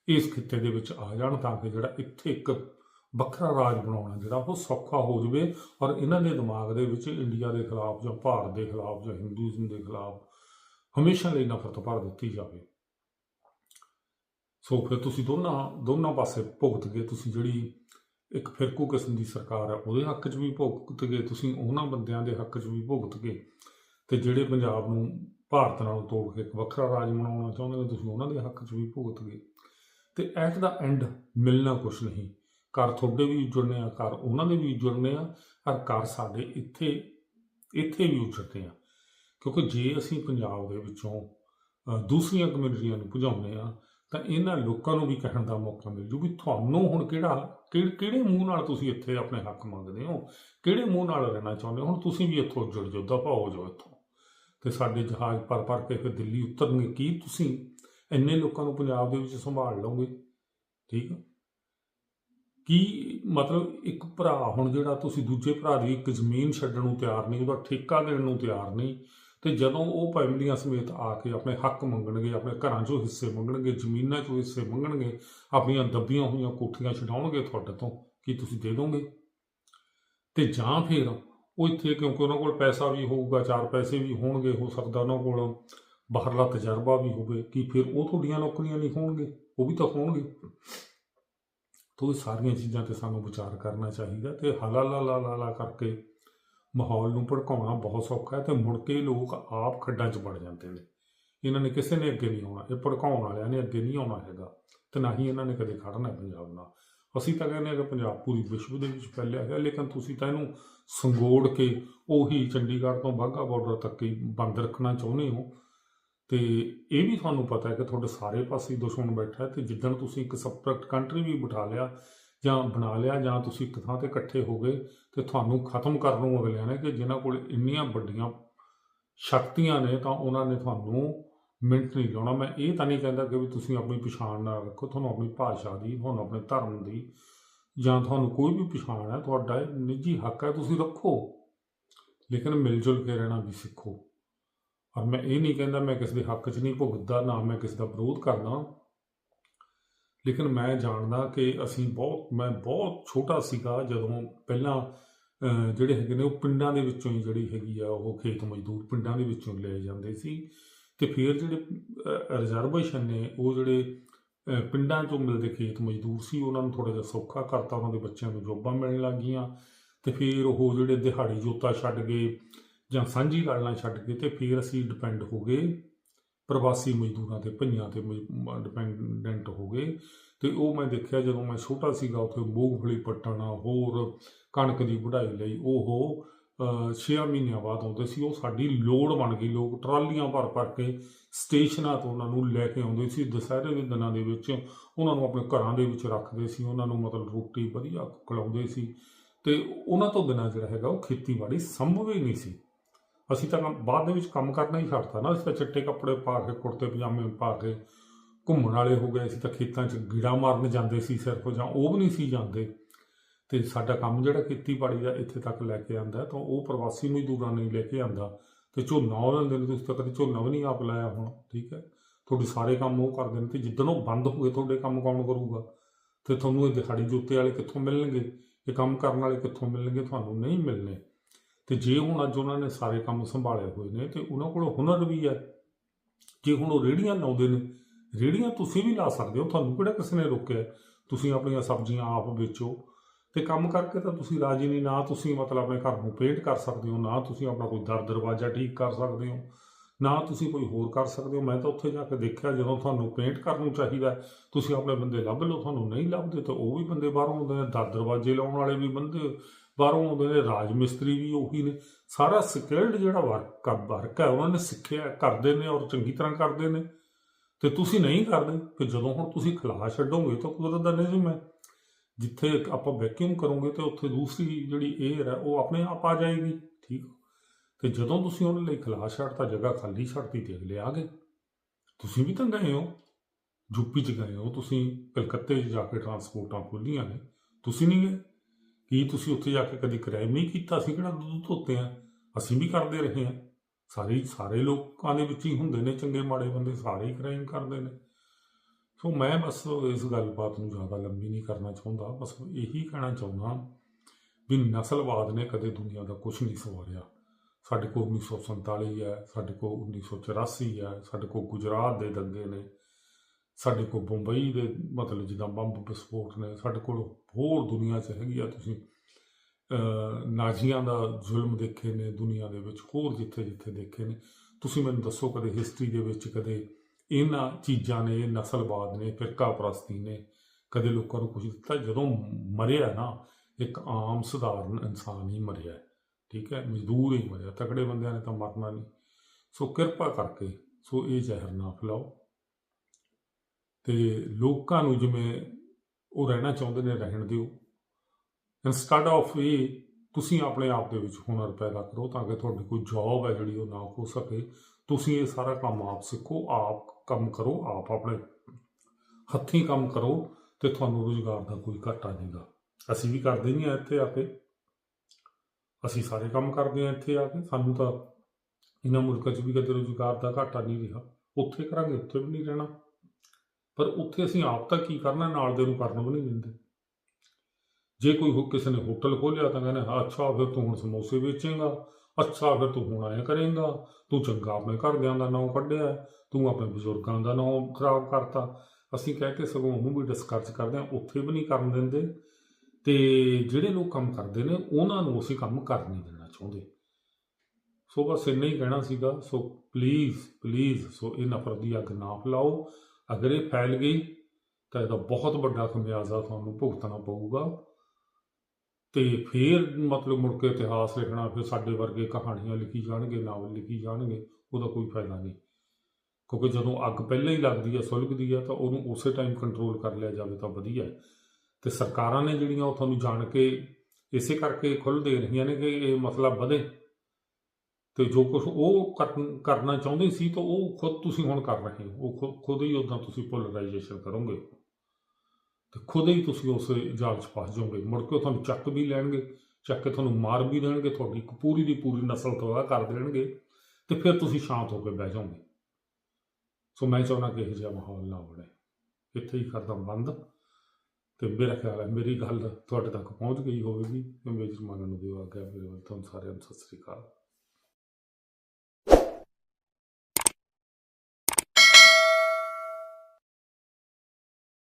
Speaker 1: ਇਸ ਖਿੱਤੇ ਦੇ ਵਿੱਚ ਆ ਜਾਣ ਤਾਂ ਕਿ ਜਿਹੜਾ ਇੱਥੇ ਇੱਕ ਵੱਖਰਾ ਰਾਜ ਬਣਾਉਣਾ ਜਿਹੜਾ ਉਹ ਸੌਖਾ ਹੋ ਜਾਵੇ ਔਰ ਇਹਨਾਂ ਦੇ ਦਿਮਾਗ ਦੇ ਵਿੱਚ ਇੰਡੀਆ ਦੇ ਖਿਲਾਫ ਜਾਂ ਭਾਰਤ ਦੇ ਖਿਲਾਫ ਜਾਂ ਹਿੰਦੂਇਜ਼ਮ ਦੇ ਖਿਲਾਫ ਹਮੇਸ਼ਾ ਲਈ ਨਫ਼ਰਤ ਭਰ ਦਿੱਤੀ ਜਾਵੇ। ਸੋ ਫਿਰ ਤੁਸੀਂ ਦੋਨਾਂ ਦੋਨਾਂ ਪਾਸੇ ਭੁਗਤ ਗਏ ਤੁਸੀਂ ਜਿਹੜੀ ਇੱਕ ਫਿਰਕੂ ਕਿਸਮ ਦੀ ਸਰਕਾਰ ਹੈ ਉਹਦੇ ਹੱਕ 'ਚ ਵੀ ਭੁਗਤ ਗਏ ਤੁਸੀਂ ਉਹਨਾਂ ਬੰਦਿਆਂ ਦੇ ਹੱਕ 'ਚ ਵੀ ਭੁਗਤ ਗਏ ਤੇ ਜਿਹੜੇ ਪੰਜਾਬ ਨੂੰ ਭਾਰਤ ਨਾਲ ਤੋੜ ਕੇ ਇੱਕ ਵੱਖਰਾ ਰਾਜ ਬਣਾਉਣਾ ਚਾਹੁੰਦੇ ਨੇ, ਤੁਸੀਂ ਉਹਨਾਂ ਦੇ ਹੱਕ 'ਚ ਵੀ ਭੁਗਤ ਗਏ ਤੇ ਐਟ ਦਾ ਐਂਡ ਮਿਲਣਾ ਕੁਛ ਨਹੀਂ। ਘਰ ਤੁਹਾਡੇ ਵੀ ਉਜੜਨੇ ਆ, ਘਰ ਉਹਨਾਂ ਦੇ ਵੀ ਉਜੜਨੇ ਆ, ਪਰ ਘਰ ਸਾਡੇ ਇੱਥੇ ਇੱਥੇ ਵੀ ਉਜੜਦੇ ਆ। ਕਿਉਂਕਿ ਜੇ ਅਸੀਂ ਪੰਜਾਬ ਦੇ ਵਿੱਚੋਂ ਦੂਸਰੀਆਂ ਕਮਿਊਨਿਟੀਆਂ ਨੂੰ ਭਜਾਉਂਦੇ ਆ, ਤਾਂ ਇਹਨਾਂ ਲੋਕਾਂ ਨੂੰ ਵੀ ਕਹਿਣ ਦਾ ਮੌਕਾ ਮਿਲ ਜੂ ਵੀ ਤੁਹਾਨੂੰ ਹੁਣ ਕਿਹੜਾ, ਕਿਹੜੇ ਕਿਹੜੇ ਮੂੰਹ ਨਾਲ ਤੁਸੀਂ ਇੱਥੇ ਆਪਣੇ ਹੱਕ ਮੰਗਦੇ ਹੋ? ਕਿਹੜੇ ਮੂੰਹ ਨਾਲ ਰਹਿਣਾ ਚਾਹੁੰਦੇ ਹੋ? ਹੁਣ ਤੁਸੀਂ ਵੀ ਇੱਥੋਂ ਜੁੜ ਜਾਓ, ਦਫਾ ਹੋ ਜਾਓ ਇੱਥੋਂ। ਤੇ ਸਾਡੇ ਜਹਾਜ਼ ਭਰ ਭਰ ਕੇ ਫਿਰ ਦਿੱਲੀ ਉਤਰਨਗੇ। ਕੀ ਤੁਸੀਂ ਇੰਨੇ ਲੋਕਾਂ ਨੂੰ ਪੰਜਾਬ ਦੇ ਵਿੱਚ ਸੰਭਾਲ ਲਓਗੇ? ਠੀਕ ਕੀ ਮਤਲਬ ਇੱਕ ਭਰਾ ਹੁਣ ਜਿਹੜਾ ਤੁਸੀਂ ਦੂਜੇ ਭਰਾ ਦੀ ਇੱਕ ਜ਼ਮੀਨ ਛੱਡਣ ਨੂੰ ਤਿਆਰ ਨਹੀਂ, ਉਹਦਾ ਠੇਕਾ ਦੇਣ ਨੂੰ ਤਿਆਰ ਨਹੀਂ, ਤੇ ਜਦੋਂ ਉਹ ਫੈਮਲੀਆਂ ਸਮੇਤ ਆ ਕੇ ਆਪਣੇ ਹੱਕ ਮੰਗਣਗੇ, ਆਪਣੇ ਘਰਾਂ 'ਚੋਂ ਹਿੱਸੇ ਮੰਗਣਗੇ, ਜ਼ਮੀਨਾਂ 'ਚੋਂ ਹਿੱਸੇ ਮੰਗਣਗੇ, ਆਪਣੀਆਂ ਦੱਬੀਆਂ ਹੋਈਆਂ ਕੋਠੀਆਂ ਛਡਾਉਣਗੇ ਤੁਹਾਡੇ ਤੋਂ, ਕੀ ਤੁਸੀਂ ਦੇ ਦੋਗੇ? ਤੇ ਜਾਂ ਫਿਰ ਉਹ ਇੱਥੇ ਕਿਉਂਕਿ ਉਹਨਾਂ ਕੋਲ ਪੈਸਾ ਵੀ ਹੋਊਗਾ, ਚਾਰ ਪੈਸੇ ਵੀ ਹੋਣਗੇ, ਹੋ ਸਕਦਾ ਉਹਨਾਂ ਕੋਲ ਬਾਹਰਲਾ ਤਜਰਬਾ ਵੀ ਹੋਵੇ ਕਿ ਫਿਰ ਉਹ ਤੁਹਾਡੀਆਂ ਨੌਕਰੀਆਂ ਨਹੀਂ ਹੋਣਗੇ, ਉਹ ਵੀ ਤਾਂ ਹੋਣਗੇ। ਤੋ ਇਹ ਸਾਰੀਆਂ ਚੀਜ਼ਾਂ ਤੇ ਸਾਨੂੰ ਵਿਚਾਰ ਕਰਨਾ ਚਾਹੀਦਾ ਤੇ ਹਲਾ ਲਾ ਲਾ ਕਰਕੇ ਮਾਹੌਲ ਨੂੰ ਭੜਕਾਉਣਾ ਬਹੁਤ ਸੌਖਾ ਹੈ ਤੇ ਮੁੜ ਕੇ ਲੋਕ ਆਪ ਖੱਡਾਂ 'ਚ ਵੜ ਜਾਂਦੇ ਨੇ। ਇਹਨਾਂ ਨੇ ਕਿਸੇ ਨੇ ਅੱਗੇ ਨਹੀਂ ਆਉਣਾ, ਇਹ ਭੜਕਾਉਣ ਵਾਲਿਆਂ ਨੇ ਅੱਗੇ ਨਹੀਂ ਆਉਣਾ ਹੈਗਾ ਤੇ ਨਾ ਹੀ ਇਹਨਾਂ ਨੇ ਕਦੇ ਖੜਨਾ ਪੰਜਾਬ ਨਾਲ। ਅਸੀਂ ਤਾਂ ਕਹਿੰਦੇ ਹਾਂ ਕਿ ਪੰਜਾਬ ਪੂਰੀ ਵਿਸ਼ਵ ਦੇ ਵਿੱਚ ਫੈਲਿਆ ਹੋਇਆ, ਲੇਕਿਨ ਤੁਸੀਂ ਤਾਂ ਇਹਨੂੰ ਸੰਗੋੜ ਕੇ ਉਹੀ ਚੰਡੀਗੜ੍ਹ ਤੋਂ ਬਾਘਾ ਬਾਰਡਰ ਤੱਕ ਹੀ ਬੰਦ ਰੱਖਣਾ ਚਾਹੁੰਦੇ ਹੋ। ਤੇ ਇਹ ਵੀ ਤੁਹਾਨੂੰ ਪਤਾ ਹੈ ਕਿ ਤੁਹਾਡੇ ਸਾਰੇ ਪਾਸੇ ਦੁਸ਼ਮਣ ਬੈਠਾ ਹੈ ਤੇ ਜਿੱਦਣ ਤੁਸੀਂ ਇੱਕ ਸੈਪਰੇਟ ਕੰਟਰੀ ਵੀ ਬਿਠਾ ਲਿਆ ਜਾਂ ਬਣਾ ਲਿਆ ਜਾਂ ਤੁਸੀਂ ਇੱਕ ਥਾਂ ਤੇ ਇਕੱਠੇ ਹੋ ਗਏ ਤੇ ਤੁਹਾਨੂੰ ਖਤਮ ਕਰਨ ਨੂੰ ਅਗਲਿਆਂ ਨੇ ਕਿ ਜਿਨ੍ਹਾਂ ਕੋਲ ਇੰਨੀਆਂ ਵੱਡੀਆਂ ਸ਼ਕਤੀਆਂ ਨੇ ਤਾਂ ਉਹਨਾਂ ਨੇ ਤੁਹਾਨੂੰ ਮਿੰਟ ਨਹੀਂ ਲਾਉਣਾ। ਮੈਂ ਇਹ ਤਾਂ ਨਹੀਂ ਕਹਿੰਦਾ ਕਿ ਵੀ ਤੁਸੀਂ ਆਪਣੀ ਪਛਾਣ ਨਾ ਰੱਖੋ, ਤੁਹਾਨੂੰ ਆਪਣੀ ਭਾਸ਼ਾ ਦੀ, ਤੁਹਾਨੂੰ ਆਪਣੇ ਧਰਮ ਦੀ ਜਾਂ ਤੁਹਾਨੂੰ ਕੋਈ ਵੀ ਪਛਾਣ ਹੈ, ਤੁਹਾਡਾ ਇਹ ਨਿੱਜੀ ਹੱਕ ਹੈ, ਤੁਸੀਂ ਰੱਖੋ। ਲੇਕਿਨ ਮਿਲ ਜੁਲ ਕੇ ਰਹਿਣਾ ਵੀ ਸਿੱਖੋ। ਔਰ ਮੈਂ ਇਹ ਨਹੀਂ ਕਹਿੰਦਾ ਮੈਂ ਕਿਸੇ ਦੇ ਹੱਕ 'ਚ ਨਹੀਂ ਭੁਗਤਦਾ, ਨਾ ਮੈਂ ਕਿਸੇ ਦਾ ਵਿਰੋਧ ਕਰਦਾ। ਲੇਕਿਨ ਮੈਂ ਜਾਣਦਾ ਕਿ ਅਸੀਂ ਬਹੁਤ, ਮੈਂ ਬਹੁਤ ਛੋਟਾ ਸੀਗਾ ਜਦੋਂ ਪਹਿਲਾਂ ਜਿਹੜੇ ਹੈਗੇ ਨੇ ਉਹ ਪਿੰਡਾਂ ਦੇ ਵਿੱਚੋਂ ਹੀ ਜਿਹੜੀ ਹੈਗੀ ਆ ਉਹ ਖੇਤ ਮਜ਼ਦੂਰ ਪਿੰਡਾਂ ਦੇ ਵਿੱਚੋਂ ਲਏ ਜਾਂਦੇ ਸੀ। ਤੇ ਫਿਰ ਜਿਹੜੇ ਰਿਜ਼ਰਵੇਸ਼ਨ ਨੇ ਉਹ ਜਿਹੜੇ ਪਿੰਡਾਂ ਚੋਂ ਮਿਲਦੇ ਖੇਤ ਮਜ਼ਦੂਰ ਸੀ, ਉਹਨਾਂ ਨੂੰ ਥੋੜਾ ਜਿਹਾ ਸੌਖਾ ਕਰਤਾ, ਉਹਨਾਂ ਦੇ ਬੱਚਿਆਂ ਨੂੰ ਜੋਬਾਂ ਮਿਲਣ ਲੱਗ ਗਈਆਂ ਤੇ ਫਿਰ ਉਹ ਜਿਹੜੇ ਦਿਹਾੜੀ ਜੋਤਾ ਛੱਡ ਗਏ ਜਾਂ ਸਾਂਝੀ ਲੜਨਾ ਛੱਡ ਕੇ ਤੇ ਫਿਰ ਅਸੀਂ ਡਿਪੈਂਡ ਹੋ ਗਏ। ਪ੍ਰਵਾਸੀ ਮਜ਼ਦੂਰਾਂ ਤੇ, ਭਈਆਂ ਤੇ ਡਿਪੈਂਡੈਂਟ ਹੋ ਗਏ। ਤੇ ਉਹ ਮੈਂ ਦੇਖਿਆ ਜਦੋਂ ਮੈਂ ਛੋਟਾ ਸੀਗਾ, ਉੱਥੇ ਮੂੰਗਫਲੀ ਪੱਟਣਾ, ਹੋਰ ਕਣਕ ਦੀ ਵਢਾਈ ਲਈ ਉਹ 6 ਮਹੀਨਿਆਂ ਬਾਅਦ ਆਉਂਦੇ ਸੀ। ਉਹ ਸਾਡੀ ਲੋੜ ਬਣ ਗਈ। ਲੋਕ ਟਰਾਲੀਆਂ ਭਰ ਭਰ ਕੇ ਸਟੇਸ਼ਨਾਂ ਤੋਂ ਉਹਨਾਂ ਨੂੰ ਲੈ ਕੇ ਆਉਂਦੇ ਸੀ। ਦੁਸਹਿਰੇ ਦੇ ਦਿਨਾਂ ਦੇ ਵਿੱਚ ਉਹਨਾਂ ਨੂੰ ਆਪਣੇ ਘਰਾਂ ਦੇ ਵਿੱਚ ਰੱਖਦੇ ਸੀ। ਉਹਨਾਂ ਨੂੰ ਮਤਲਬ ਰੋਟੀ ਵਧੀਆ ਖਿਲਾਉਂਦੇ ਸੀ। ਤੇ ਉਹਨਾਂ ਤੋਂ ਬਿਨਾਂ ਜਿਹੜਾ ਹੈਗਾ, ਉਹ ਖੇਤੀਬਾੜੀ ਸੰਭਵ ਹੀ ਨਹੀਂ ਸੀ। ਅਸੀਂ ਤਾਂ ਕੰਮ- ਬਾਅਦ ਦੇ ਵਿੱਚ ਕੰਮ ਕਰਨਾ ਹੀ ਛੱਡਤਾ ਨਾ, ਅਸੀਂ ਤਾਂ ਚਿੱਟੇ ਕੱਪੜੇ ਪਾ ਕੇ, ਕੁੜਤੇ, ਪਜਾਮੇ ਪਾ ਕੇ ਘੁੰਮਣ ਵਾਲੇ ਹੋ ਗਏ, ਅਸੀਂ ਤਾਂ ਖੇਤਾਂ 'ਚ ਗੀੜਾ ਮਾਰਨ ਜਾਂਦੇ ਸੀ ਸਿਰਫ ਜਾਂ ਉਹ ਵੀ ਨਹੀਂ ਸੀ ਜਾਂਦੇ। ਤੇ ਸਾਡਾ ਕੰਮ ਜਿਹੜਾ ਖੇਤੀਬਾੜੀ ਦਾ ਇੱਥੇ ਤੱਕ ਲੈ ਕੇ ਆਂਦਾ, ਤਾਂ ਉਹ ਪ੍ਰਵਾਸੀ ਮਜ਼ਦੂਰਾਂ ਨੇ ਲੈ ਕੇ ਆਂਦਾ। ਤੇ ਝੋਨਾ ਉਹਨਾਂ ਦੇ ਨੇ ਤੁਸੀਂ ਤਾਂ ਕਦੇ ਝੋਨਾ ਵੀ ਨਹੀਂ ਆਪ ਲਾਇਆ ਹੁਣ, ਠੀਕ ਹੈ? ਤੁਹਾਡੇ ਸਾਰੇ ਕੰਮ ਉਹ ਕਰਦੇ ਨੇ ਤੇ ਜਿੱਦਣ ਉਹ ਬੰਦ ਹੋ ਗਏ, ਤੁਹਾਡੇ ਕੰਮ ਕੌਣ ਕਰੂਗਾ? ਤੇ ਤੁਹਾਨੂੰ ਇਹ ਦਿਹਾੜੀ ਜੁੱਤੇ ਵਾਲੇ ਕਿੱਥੋਂ ਮਿਲਣਗੇ? ਇਹ ਕੰਮ ਕਰਨ ਵਾਲੇ ਕਿੱਥੋਂ ਮਿਲਣਗੇ? ਤੁਹਾਨੂੰ ਨਹੀਂ ਮਿਲਣੇ। ਤੇ ਜੇ ਹੁਣ ਅੱਜ ਉਹਨਾਂ ਨੇ ਸਾਰੇ ਕੰਮ ਸੰਭਾਲੇ ਹੋਏ ਨੇ ਤੇ ਉਹਨਾਂ ਕੋਲ ਹੁਨਰ ਵੀ ਹੈ। ਜੇ ਹੁਣ ਉਹ ਰੇੜੀਆਂ ਲਾਉਂਦੇ ਨੇ ਰੇੜੀਆਂ ਤੁਸੀਂ ਵੀ ਲਾ ਸਕਦੇ ਹੋ, ਤੁਹਾਨੂੰ ਕਿਹੜਾ ਕਿਸੇ ਨੇ ਰੋਕਿਆ? ਤੁਸੀਂ ਆਪਣੀਆਂ ਸਬਜ਼ੀਆਂ ਆਪ ਵੇਚੋ ਤੇ ਕੰਮ ਕਰਕੇ ਤਾਂ ਤੁਸੀਂ ਰਾਜੀ ਨਹੀਂ, ਨਾ ਤੁਸੀਂ ਮਤਲਬ ਆਪਣੇ ਘਰ ਨੂੰ ਪੇਂਟ ਕਰ ਸਕਦੇ ਹੋ, ਨਾ ਤੁਸੀਂ ਆਪਣਾ ਕੋਈ ਦਰ ਦਰਵਾਜ਼ਾ ਠੀਕ ਕਰ ਸਕਦੇ ਹੋ, ਨਾ ਤੁਸੀਂ ਕੋਈ ਹੋਰ ਕਰ ਸਕਦੇ ਹੋ। ਮੈਂ ਤਾਂ ਉੱਥੇ ਜਾ ਕੇ ਦੇਖਿਆ ਜਦੋਂ ਤੁਹਾਨੂੰ ਪੇਂਟ ਕਰਨ ਨੂੰ ਚਾਹੀਦਾ, ਤੁਸੀਂ ਆਪਣੇ ਬੰਦੇ ਲੱਭ ਲਓ, ਤੁਹਾਨੂੰ ਨਹੀਂ ਲੱਭਦੇ ਤਾਂ ਉਹ ਵੀ ਬੰਦੇ ਬਾਹਰੋਂ ਆਉਂਦੇ ਨੇ, ਦਰ ਦਰਵਾਜ਼ੇ ਲਾਉਣ ਵਾਲੇ ਵੀ ਬੰਦੇ। ਬਾਹਰੋਂ ਆਉਂਦੇ ਨੇ ਰਾਜ ਮਿਸਤਰੀ ਵੀ ਉਹੀ ਨੇ। ਸਾਰਾ ਸਕਿਲਡ ਜਿਹੜਾ ਵਰਕ ਵਰਕ ਹੈ, ਉਹਨਾਂ ਨੇ ਸਿੱਖਿਆ, ਕਰਦੇ ਨੇ ਔਰ ਚੰਗੀ ਤਰ੍ਹਾਂ ਕਰਦੇ ਨੇ। ਤੇ ਤੁਸੀਂ ਨਹੀਂ ਕਰਦੇ ਕਿ ਜਦੋਂ ਹੁਣ ਤੁਸੀਂ ਖਲਾ ਛੱਡੋਗੇ ਤਾਂ ਕੁਦਰਤ ਦਾ ਨਿਯਮ ਹੈ। ਜਿੱਥੇ ਇੱਕ ਆਪਾਂ ਵੈਕਿਊਮ ਕਰੋਗੇ ਤੇ ਉੱਥੇ ਦੂਸਰੀ ਜਿਹੜੀ 에ਅਰ ਹੈ, ਉਹ ਆਪਣੇ ਆਪ ਆ ਜਾਏਗੀ, ਠੀਕ ਤੇ ਜਦੋਂ ਤੁਸੀਂ ਉਹਨਾਂ ਲਈ ਖਲਾ ਛੱਡਤਾ, ਜਗ੍ਹਾ ਖਾਲੀ ਛੱਡਤੀ ਤੇ ਅਗਲੇ ਆ ਗਏ। ਤੁਸੀਂ ਵੀ ਤਾਂ ਗਏ ਹੋ। ਯੂਪੀ ਚ ਗਏ ਹੋ, ਤੁਸੀਂ ਕਲਕੱਤੇ 'ਚ ਜਾ ਕੇ ਟਰਾਂਸਪੋਰਟਾਂ ਖੋਲੀਆਂ ਨੇ। ਤੁਸੀਂ ਨਹੀਂ ਗਏ। ਕੀ ਤੁਸੀਂ ਉੱਥੇ ਜਾ ਕੇ ਕਦੀ ਕ੍ਰਾਈਮ ਨਹੀਂ ਕੀਤਾ ਅਸੀਂ ਕਿਹੜਾ ਦੁੱਧ ਧੋਤੇ ਆ? ਅਸੀਂ ਵੀ ਕਰਦੇ ਰਹੇ ਹਾਂ ਸਾਰੇ ਸਾਰੇ ਲੋਕਾਂ ਦੇ ਵਿੱਚ ਹੀ ਹੁੰਦੇ ਨੇ ਚੰਗੇ ਮਾੜੇ ਬੰਦੇ, ਸਾਰੇ ਹੀ ਕ੍ਰਾਈਮ ਕਰਦੇ ਨੇ। ਸੋ ਮੈਂ ਬਸ ਇਸ ਗੱਲਬਾਤ ਨੂੰ ਜ਼ਿਆਦਾ ਲੰਬੀ ਨਹੀਂ ਕਰਨਾ ਚਾਹੁੰਦਾ। ਬਸ ਇਹੀ ਕਹਿਣਾ ਚਾਹੁੰਦਾ ਵੀ ਨਸਲਵਾਦ ਨੇ ਕਦੇ ਦੁਨੀਆ ਦਾ ਕੁਝ ਨਹੀਂ ਸਵਾਰਿਆ। ਸਾਡੇ ਕੋਲ 1947 ਹੈ, ਸਾਡੇ ਕੋਲ 1984 ਹੈ, ਸਾਡੇ ਕੋਲ ਗੁਜਰਾਤ ਦੇ ਦੰਗੇ ਨੇ। ਸਾਡੇ ਕੋਲ ਬੰਬਈ ਦੇ ਮਤਲਬ ਜਿੱਦਾਂ ਬੰਬ ਵਿਸਫੋਟ ਨੇ, ਸਾਡੇ ਕੋਲ ਹੋਰ ਦੁਨੀਆ 'ਚ ਹੈਗੀ ਆ ਤੁਸੀਂ ਨਾਜ਼ੀਆਂ ਦਾ ਜ਼ੁਲਮ ਦੇਖੇ ਨੇ ਦੁਨੀਆ ਦੇ ਵਿੱਚ, ਹੋਰ ਜਿੱਥੇ ਜਿੱਥੇ ਦੇਖੇ ਨੇ। ਤੁਸੀਂ ਮੈਨੂੰ ਦੱਸੋ ਕਦੇ ਹਿਸਟਰੀ ਦੇ ਵਿੱਚ ਕਦੇ ਇਹਨਾਂ ਚੀਜ਼ਾਂ ਨੇ, ਇਹ ਨਸਲਵਾਦ ਨੇ ਫਿਰਕਾ ਪ੍ਰਸਤੀ ਨੇ, ਕਦੇ ਲੋਕਾਂ ਨੂੰ ਕੁਝ ਦਿੱਤਾ? ਜਦੋਂ ਮਰਿਆ ਨਾ, ਇੱਕ ਆਮ ਸਧਾਰਨ ਇਨਸਾਨ ਹੀ ਮਰਿਆ, ਠੀਕ ਹੈ? ਮਜ਼ਦੂਰ ਹੀ ਮਰਿਆ, ਤਕੜੇ ਬੰਦਿਆਂ ਨੇ ਤਾਂ ਮਰਨਾ ਨਹੀਂ। ਸੋ ਕਿਰਪਾ ਕਰਕੇ ਸੋ ਇਹ ਜ਼ਹਿਰ ਨਾ ਫੈਲਾਓ। ਤੇ ਲੋਕਾਂ ਨੂੰ ਜਿਵੇਂ ਉਹ ਰਹਿਣਾ ਚਾਹੁੰਦੇ ਨੇ, ਰਹਿਣ ਦਿਓ। ਇਨਸਟੈਡ ਆਫ ਇਹ, ਤੁਸੀਂ ਆਪਣੇ ਆਪ ਦੇ ਵਿੱਚ ਹੁਨਰ ਪੈਦਾ ਕਰੋ ਤਾਂ ਕਿ ਤੁਹਾਡੀ ਕੋਈ ਜੌਬ ਹੈ ਜਿਹੜੀ ਉਹ ਨਾ ਹੋ ਸਕੇ। ਤੁਸੀਂ ਇਹ ਸਾਰਾ ਕੰਮ ਆਪ ਸਿੱਖੋ, ਆਪ ਕੰਮ ਕਰੋ, ਆਪ ਆਪਣੇ ਹੱਥੀਂ ਕੰਮ ਕਰੋ ਤੇ ਤੁਹਾਨੂੰ ਰੋਜ਼ਗਾਰ ਦਾ ਕੋਈ ਘਾਟਾ ਨਹੀਂਗਾ ਅਸੀਂ ਵੀ ਕਰਦੇ ਨਹੀਂ ਆ ਇੱਥੇ ਆ ਕੇ। ਅਸੀਂ ਸਾਰੇ ਕੰਮ ਕਰਦੇ ਆ ਇੱਥੇ ਆ ਕੇ। ਸਾਨੂੰ ਤਾਂ ਇਹਨਾਂ ਮੁਲਕਾਂ 'ਚ ਵੀ ਕਦੇ ਰੋਜ਼ਗਾਰ ਦਾ ਘਾਟਾ ਨਹੀਂ ਰਿਹਾ। ਉੱਥੇ ਕਰਾਂਗੇ, ਉੱਥੇ ਵੀ ਨਹੀਂ ਰਹਿਣਾ। ਪਰ ਉੱਥੇ ਅਸੀਂ ਆਪ ਤਾਂ ਕੀ ਕਰਨਾ, ਨਾਲ ਦੇ ਨੂੰ ਕਰਨ ਵੀ ਨਹੀਂ ਦਿੰਦੇ। ਜੇ ਕੋਈ ਹੋ- ਕਿਸੇ ਨੇ ਹੋਟਲ ਖੋਲਿਆ ਤਾਂ ਕਹਿੰਦੇ, ਅੱਛਾ, ਫਿਰ ਤੂੰ ਹੁਣ ਸਮੋਸੇ ਵੇਚੇਂਗਾ, ਅੱਛਾ, ਫਿਰ ਤੂੰ ਹੁਣ ਆਇਆ ਕਰੇਂਗਾ, ਤੂੰ ਚੰਗਾ ਆਪਣੇ ਘਰਦਿਆਂ ਦਾ ਨਾਮ ਕੱਢਿਆ, ਤੂੰ ਆਪਣੇ ਬਜ਼ੁਰਗਾਂ ਦਾ ਨਾਮ ਖਰਾਬ ਕਰਤਾ। ਅਸੀਂ ਕਹਿ ਕੇ ਸਗੋਂ ਉਹਨੂੰ ਵੀ ਡਿਸਕਰਜ ਕਰਦੇ ਹਾਂ, ਉੱਥੇ ਵੀ ਨਹੀਂ ਕਰਨ ਦਿੰਦੇ। ਤੇ ਜਿਹੜੇ ਲੋਕ ਕੰਮ ਕਰਦੇ ਨੇ, ਉਹਨਾਂ ਨੂੰ ਅਸੀਂ ਕੰਮ ਕਰ ਨਹੀਂ ਦੇਣਾ ਚਾਹੁੰਦੇ। ਸੋ ਬਸ ਇੰਨਾ ਹੀ ਕਹਿਣਾ ਸੀਗਾ। ਸੋ ਪਲੀਜ਼ ਪਲੀਜ਼ ਸੋ ਇਹ ਨਫ਼ਰਤ ਦੀ ਅੱਗ ਨਾ ਫਲਾਓ। ਅਗਰ ਇਹ ਫੈਲ ਗਈ, ਤਾਂ ਇਹਦਾ ਬਹੁਤ ਵੱਡਾ ਖਮਿਆਜ਼ਾ ਤੁਹਾਨੂੰ ਭੁਗਤਣਾ ਪਊਗਾ। ਤੇ ਫਿਰ ਮਤਲਬ ਮੁੜ ਕੇ ਇਤਿਹਾਸ ਲਿਖਣਾ, ਫਿਰ ਸਾਡੇ ਵਰਗੇ ਕਹਾਣੀਆਂ ਲਿਖੀ ਜਾਣਗੇ, ਨਾਵਲ ਲਿਖੀ ਜਾਣਗੇ, ਉਹਦਾ ਕੋਈ ਫਾਇਦਾ ਨਹੀਂ। ਕਿਉਂਕਿ ਜਦੋਂ ਅੱਗ ਪਹਿਲਾਂ ਹੀ ਲੱਗਦੀ ਹੈ, ਸੁਲਗਦੀ ਹੈ, ਤਾਂ ਉਹਨੂੰ ਉਸੇ ਟਾਈਮ ਕੰਟਰੋਲ ਕਰ ਲਿਆ ਜਾਵੇ ਤਾਂ ਵਧੀਆ ਹੈ। ਤੇ ਸਰਕਾਰਾਂ ਨੇ ਜਿਹੜੀਆਂ ਉਹ ਤੁਹਾਨੂੰ ਜਾਣ ਕੇ ਇਸੇ ਕਰਕੇ ਖੁੱਲ੍ਹ ਦੇ ਰਹੀਆਂ ਨੇ ਕਿ ਇਹ ਮਸਲਾ ਵਧੇ। ਤੇ ਜੋ ਕੁਝ ਉਹ ਕਰਨਾ ਚਾਹੁੰਦੇ ਸੀ ਤਾਂ ਉਹ ਖੁਦ ਤੁਸੀਂ ਹੁਣ ਕਰ ਰਹੇ ਹੋ। ਉਹ ਖੁ- ਖੁਦ ਹੀ ਉਦਾਂ ਤੁਸੀਂ ਪੋਲਰਾਈਜੇਸ਼ਨ ਕਰੋਗੇ। ਤੇ ਖੁਦ ਹੀ ਤੁਸੀਂ ਉਸ ਜਾਲ 'ਚ ਫਸ ਜਾਓਗੇ। ਮੁੜ ਕੇ ਉਹ ਤੁਹਾਨੂੰ ਚੱਕ ਵੀ ਲੈਣਗੇ, ਚੱਕ ਕੇ ਤੁਹਾਨੂੰ ਮਾਰ ਵੀ ਦੇਣਗੇ, ਤੁਹਾਡੀ ਇੱਕ ਪੂਰੀ ਦੀ ਪੂਰੀ ਨਸਲ ਤਬਾਹ ਕਰ ਦੇਣਗੇ ਤੇ ਫਿਰ ਤੁਸੀਂ ਸ਼ਾਂਤ ਹੋ ਕੇ ਬਹਿ ਜਾਓਗੇ। ਸੋ ਮੈਂ ਚਾਹੁੰਦਾ ਕਿ ਇਹ ਜਿਹਾ ਮਾਹੌਲ ਨਾ ਬਣੇ। ਇੱਥੇ ਹੀ ਕਰਦਾ ਬੰਦ। ਤੇ ਮੇਰਾ ਖਿਆਲ ਹੈ ਮੇਰੀ ਗੱਲ ਤੁਹਾਡੇ ਤੱਕ ਪਹੁੰਚ ਗਈ ਹੋਵੇਗੀ। ਕਿ ਮੇਜਰ ਮਾਨਨ ਨੂੰ ਦਿਓ ਆ ਗਿਆ ਮੇਰੇ ਵੱਲ ਤੁਹਾਨੂੰ ਸਾਰਿਆਂ ਨੂੰ ਸਤਿ ਸ੍ਰੀ ਅਕਾਲ।